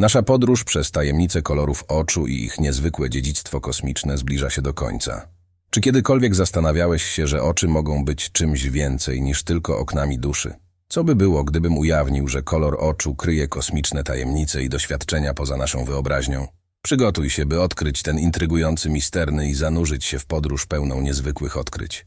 Nasza podróż przez tajemnice kolorów oczu i ich niezwykłe dziedzictwo kosmiczne zbliża się do końca. Czy kiedykolwiek zastanawiałeś się, że oczy mogą być czymś więcej niż tylko oknami duszy? Co by było, gdybym ujawnił, że kolor oczu kryje kosmiczne tajemnice i doświadczenia poza naszą wyobraźnią? Przygotuj się, by odkryć ten intrygujący misterny i zanurzyć się w podróż pełną niezwykłych odkryć.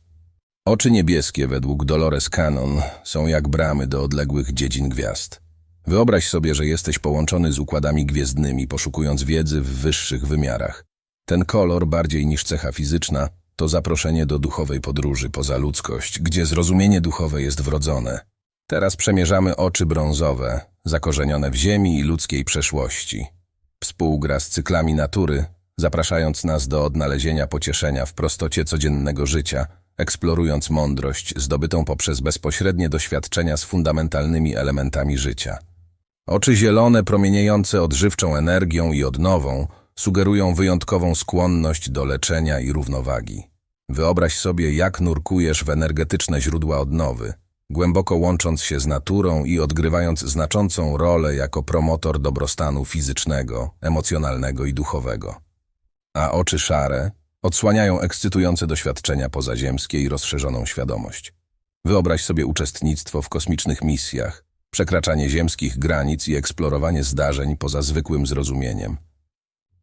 Oczy niebieskie według Dolores Cannon są jak bramy do odległych dziedzin gwiazd. Wyobraź sobie, że jesteś połączony z układami gwiezdnymi, poszukując wiedzy w wyższych wymiarach. Ten kolor, bardziej niż cecha fizyczna, to zaproszenie do duchowej podróży poza ludzkość, gdzie zrozumienie duchowe jest wrodzone. Teraz przemierzamy oczy brązowe, zakorzenione w ziemi i ludzkiej przeszłości. Współgra z cyklami natury, zapraszając nas do odnalezienia pocieszenia w prostocie codziennego życia, eksplorując mądrość zdobytą poprzez bezpośrednie doświadczenia z fundamentalnymi elementami życia. Oczy zielone, promieniejące odżywczą energią i odnową, sugerują wyjątkową skłonność do leczenia i równowagi. Wyobraź sobie, jak nurkujesz w energetyczne źródła odnowy, głęboko łącząc się z naturą i odgrywając znaczącą rolę jako promotor dobrostanu fizycznego, emocjonalnego i duchowego. A oczy szare odsłaniają ekscytujące doświadczenia pozaziemskie i rozszerzoną świadomość. Wyobraź sobie uczestnictwo w kosmicznych misjach, przekraczanie ziemskich granic i eksplorowanie zdarzeń poza zwykłym zrozumieniem.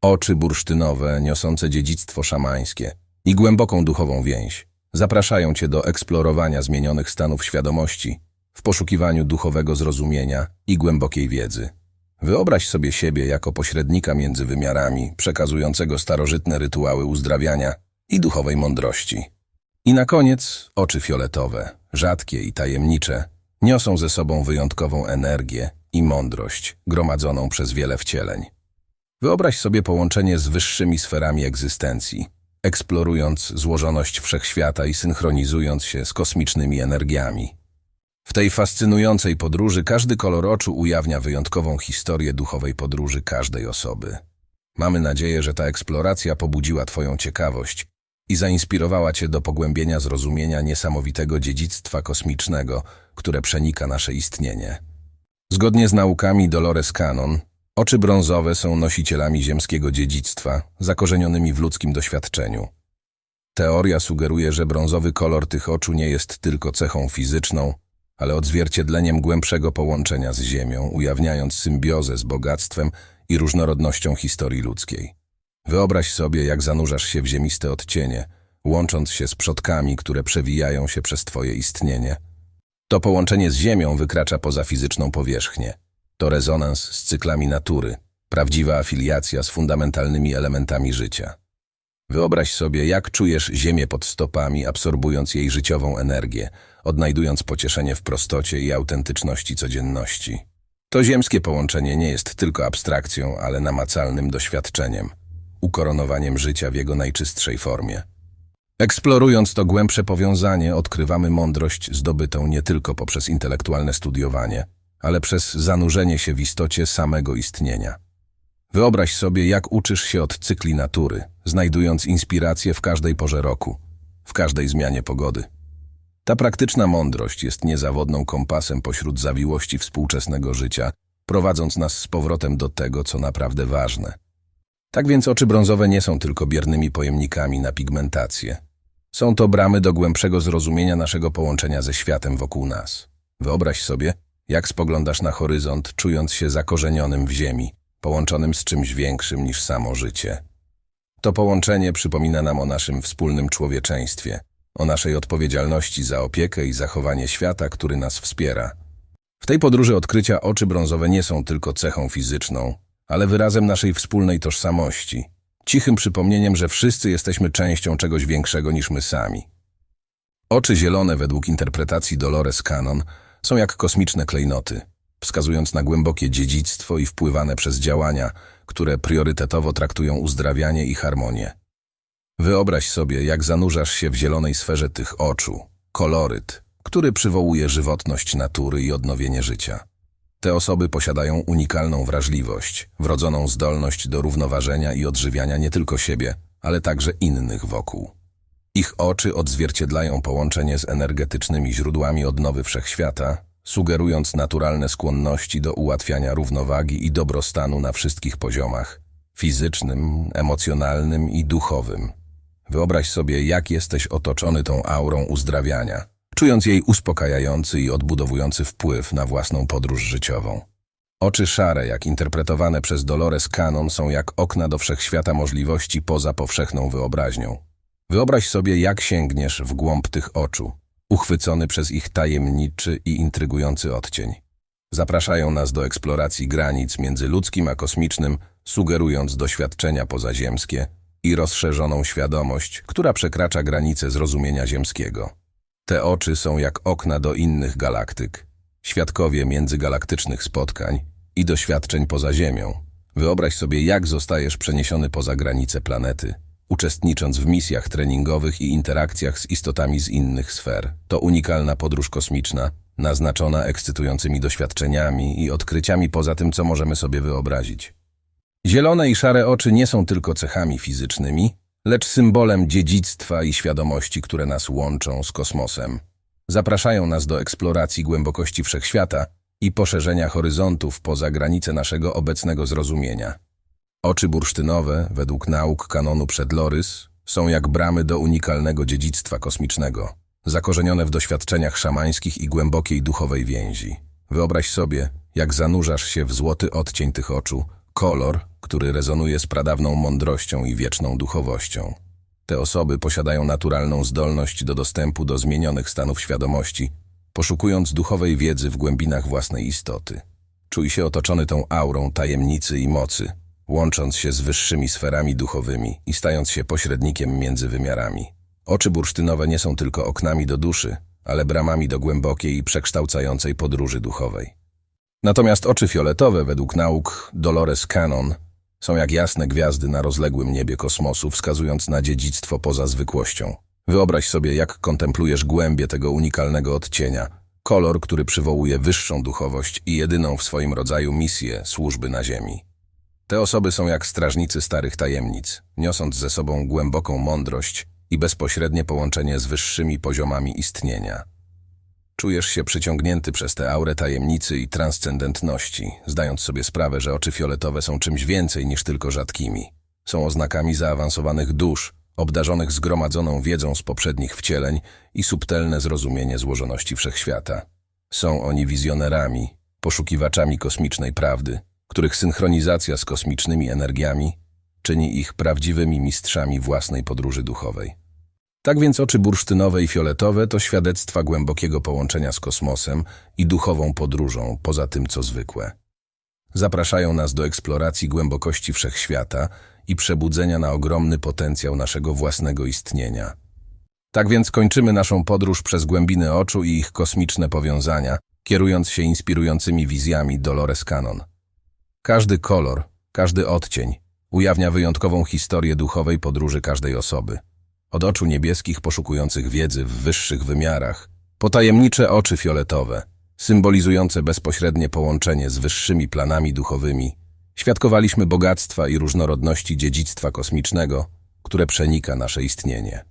Oczy bursztynowe, niosące dziedzictwo szamańskie i głęboką duchową więź, zapraszają cię do eksplorowania zmienionych stanów świadomości w poszukiwaniu duchowego zrozumienia i głębokiej wiedzy. Wyobraź sobie siebie jako pośrednika między wymiarami, przekazującego starożytne rytuały uzdrawiania i duchowej mądrości. I na koniec oczy fioletowe, rzadkie i tajemnicze, niosą ze sobą wyjątkową energię i mądrość gromadzoną przez wiele wcieleń. Wyobraź sobie połączenie z wyższymi sferami egzystencji, eksplorując złożoność wszechświata i synchronizując się z kosmicznymi energiami. W tej fascynującej podróży każdy kolor oczu ujawnia wyjątkową historię duchowej podróży każdej osoby. Mamy nadzieję, że ta eksploracja pobudziła Twoją ciekawość i zainspirowała Cię do pogłębienia zrozumienia niesamowitego dziedzictwa kosmicznego, które przenika nasze istnienie. Zgodnie z naukami Dolores Cannon, oczy brązowe są nosicielami ziemskiego dziedzictwa, zakorzenionymi w ludzkim doświadczeniu. Teoria sugeruje, że brązowy kolor tych oczu nie jest tylko cechą fizyczną, ale odzwierciedleniem głębszego połączenia z Ziemią, ujawniając symbiozę z bogactwem i różnorodnością historii ludzkiej. Wyobraź sobie, jak zanurzasz się w ziemiste odcienie, łącząc się z przodkami, które przewijają się przez Twoje istnienie. To połączenie z Ziemią wykracza poza fizyczną powierzchnię. To rezonans z cyklami natury, prawdziwa afiliacja z fundamentalnymi elementami życia. Wyobraź sobie, jak czujesz ziemię pod stopami, absorbując jej życiową energię, odnajdując pocieszenie w prostocie i autentyczności codzienności. To ziemskie połączenie nie jest tylko abstrakcją, ale namacalnym doświadczeniem, ukoronowaniem życia w jego najczystszej formie. Eksplorując to głębsze powiązanie, odkrywamy mądrość zdobytą nie tylko poprzez intelektualne studiowanie, ale przez zanurzenie się w istocie samego istnienia. Wyobraź sobie, jak uczysz się od cykli natury, znajdując inspirację w każdej porze roku, w każdej zmianie pogody. Ta praktyczna mądrość jest niezawodną kompasem pośród zawiłości współczesnego życia, prowadząc nas z powrotem do tego, co naprawdę ważne. Tak więc oczy brązowe nie są tylko biernymi pojemnikami na pigmentację. Są to bramy do głębszego zrozumienia naszego połączenia ze światem wokół nas. Wyobraź sobie, jak spoglądasz na horyzont, czując się zakorzenionym w ziemi, połączonym z czymś większym niż samo życie. To połączenie przypomina nam o naszym wspólnym człowieczeństwie, o naszej odpowiedzialności za opiekę i zachowanie świata, który nas wspiera. W tej podróży odkrycia oczy brązowe nie są tylko cechą fizyczną, ale wyrazem naszej wspólnej tożsamości, cichym przypomnieniem, że wszyscy jesteśmy częścią czegoś większego niż my sami. Oczy zielone według interpretacji Dolores Cannon są jak kosmiczne klejnoty, wskazując na głębokie dziedzictwo i wpływane przez działania, które priorytetowo traktują uzdrawianie i harmonię. Wyobraź sobie, jak zanurzasz się w zielonej sferze tych oczu, koloryt, który przywołuje żywotność natury i odnowienie życia. Te osoby posiadają unikalną wrażliwość, wrodzoną zdolność do równoważenia i odżywiania nie tylko siebie, ale także innych wokół. Ich oczy odzwierciedlają połączenie z energetycznymi źródłami odnowy wszechświata, sugerując naturalne skłonności do ułatwiania równowagi i dobrostanu na wszystkich poziomach fizycznym, emocjonalnym i duchowym. Wyobraź sobie, jak jesteś otoczony tą aurą uzdrawiania, czując jej uspokajający i odbudowujący wpływ na własną podróż życiową. Oczy szare, jak interpretowane przez Dolores Cannon, są jak okna do wszechświata możliwości poza powszechną wyobraźnią. Wyobraź sobie, jak sięgniesz w głąb tych oczu, uchwycony przez ich tajemniczy i intrygujący odcień. Zapraszają nas do eksploracji granic między ludzkim a kosmicznym, sugerując doświadczenia pozaziemskie i rozszerzoną świadomość, która przekracza granice zrozumienia ziemskiego. Te oczy są jak okna do innych galaktyk, świadkowie międzygalaktycznych spotkań i doświadczeń poza Ziemią. Wyobraź sobie, jak zostajesz przeniesiony poza granice planety, uczestnicząc w misjach treningowych i interakcjach z istotami z innych sfer. To unikalna podróż kosmiczna, naznaczona ekscytującymi doświadczeniami i odkryciami poza tym, co możemy sobie wyobrazić. Zielone i szare oczy nie są tylko cechami fizycznymi, lecz symbolem dziedzictwa i świadomości, które nas łączą z kosmosem. Zapraszają nas do eksploracji głębokości wszechświata i poszerzenia horyzontów poza granice naszego obecnego zrozumienia. Oczy bursztynowe, według nauk kanonu Przedlorys, są jak bramy do unikalnego dziedzictwa kosmicznego, zakorzenione w doświadczeniach szamańskich i głębokiej duchowej więzi. Wyobraź sobie, jak zanurzasz się w złoty odcień tych oczu, kolor, który rezonuje z pradawną mądrością i wieczną duchowością. Te osoby posiadają naturalną zdolność do dostępu do zmienionych stanów świadomości, poszukując duchowej wiedzy w głębinach własnej istoty. Czuj się otoczony tą aurą tajemnicy i mocy, łącząc się z wyższymi sferami duchowymi i stając się pośrednikiem między wymiarami. Oczy bursztynowe nie są tylko oknami do duszy, ale bramami do głębokiej i przekształcającej podróży duchowej. Natomiast oczy fioletowe, według nauk Dolores Cannon, są jak jasne gwiazdy na rozległym niebie kosmosu, wskazując na dziedzictwo poza zwykłością. Wyobraź sobie, jak kontemplujesz głębie tego unikalnego odcienia, kolor, który przywołuje wyższą duchowość i jedyną w swoim rodzaju misję służby na Ziemi. Te osoby są jak strażnicy starych tajemnic, niosąc ze sobą głęboką mądrość i bezpośrednie połączenie z wyższymi poziomami istnienia. Czujesz się przyciągnięty przez tę aurę tajemnicy i transcendentności, zdając sobie sprawę, że oczy fioletowe są czymś więcej niż tylko rzadkimi. Są oznakami zaawansowanych dusz, obdarzonych zgromadzoną wiedzą z poprzednich wcieleń i subtelne zrozumienie złożoności wszechświata. Są oni wizjonerami, poszukiwaczami kosmicznej prawdy, których synchronizacja z kosmicznymi energiami czyni ich prawdziwymi mistrzami własnej podróży duchowej. Tak więc oczy bursztynowe i fioletowe to świadectwa głębokiego połączenia z kosmosem i duchową podróżą poza tym, co zwykłe. Zapraszają nas do eksploracji głębokości wszechświata i przebudzenia na ogromny potencjał naszego własnego istnienia. Tak więc kończymy naszą podróż przez głębiny oczu i ich kosmiczne powiązania, kierując się inspirującymi wizjami Dolores Cannon. Każdy kolor, każdy odcień ujawnia wyjątkową historię duchowej podróży każdej osoby. Od oczu niebieskich poszukujących wiedzy w wyższych wymiarach, po tajemnicze oczy fioletowe, symbolizujące bezpośrednie połączenie z wyższymi planami duchowymi, świadkowaliśmy bogactwa i różnorodności dziedzictwa kosmicznego, które przenika nasze istnienie.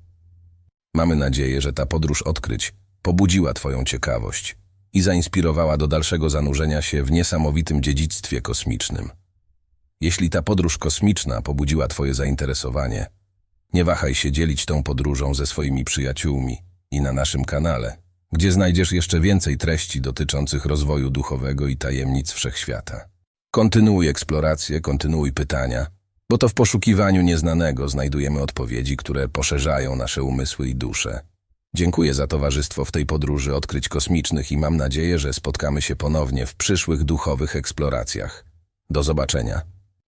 Mamy nadzieję, że ta podróż odkryć pobudziła Twoją ciekawość i zainspirowała do dalszego zanurzenia się w niesamowitym dziedzictwie kosmicznym. Jeśli ta podróż kosmiczna pobudziła Twoje zainteresowanie, nie wahaj się dzielić tą podróżą ze swoimi przyjaciółmi i na naszym kanale, gdzie znajdziesz jeszcze więcej treści dotyczących rozwoju duchowego i tajemnic wszechświata. Kontynuuj eksplorację, kontynuuj pytania, bo to w poszukiwaniu nieznanego znajdujemy odpowiedzi, które poszerzają nasze umysły i dusze. Dziękuję za towarzystwo w tej podróży odkryć kosmicznych i mam nadzieję, że spotkamy się ponownie w przyszłych duchowych eksploracjach. Do zobaczenia.